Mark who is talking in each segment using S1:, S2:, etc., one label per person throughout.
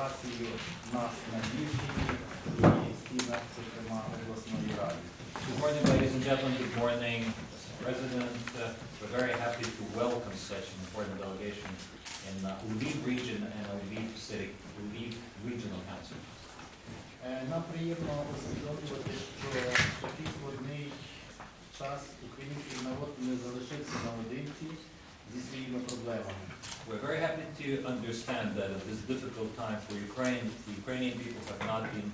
S1: делегацію нас на Львівщині і стінах, зокрема, обласної ради.
S2: Good morning, ladies and gentlemen. Good morning, Mr. President. Uh, We're very happy to welcome such an important delegation in uh, Lviv region and Lviv city, Lviv Regional Council.
S1: Е, Нам приємно усвідомлювати, що в такий складний час український народ не залишився наодинці зі своїми проблемами.
S2: We're very happy to understand that at this difficult time for Ukraine, the Ukrainian people have not been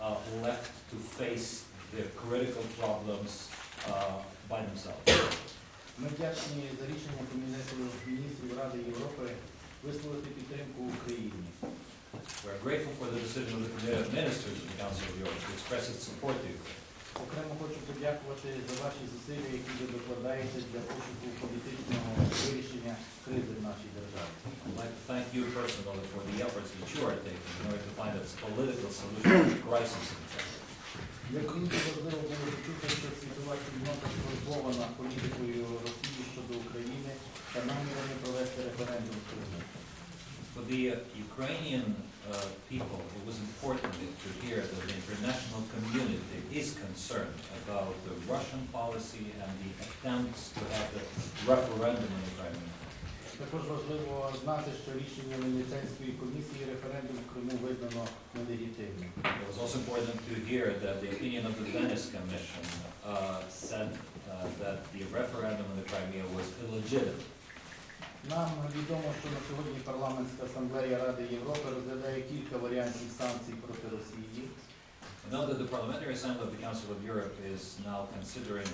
S2: uh, left to face their critical problems uh, by themselves.
S1: Ми вдячні за рішення Кабінету міністрів Ради Європи висловити підтримку Україні.
S2: We're grateful for the decision of the Committee of Ministers of the Council of Europe to express its support to Ukraine.
S1: Окремо хочу подякувати за ваші зусилля, які ви докладаєте для пошуку політичного
S2: like to thank you personally for the efforts that you are taking in order to find a political solution to the crisis in the country.
S1: Для українців важливо було почути, що світова спільнота стурбована політикою Росії щодо України та намірами провести референдум в Криму.
S2: For the uh, Ukrainian uh, people, it was important to hear that the international community is concerned about the Russian policy and the attempts to have the referendum in the Crimea.
S1: Також важливо знати, що рішення Венеціанської комісії референдум в Криму визнано нелегітимним.
S2: It was also important to hear that the opinion of the Venice Commission uh, said uh, that the referendum in the Crimea was illegitimate.
S1: Нам відомо, що на сьогодні парламентська асамблея Ради Європи розглядає кілька варіантів санкцій проти Росії.
S2: I know that the Parliamentary Assembly of the Council of Europe is now considering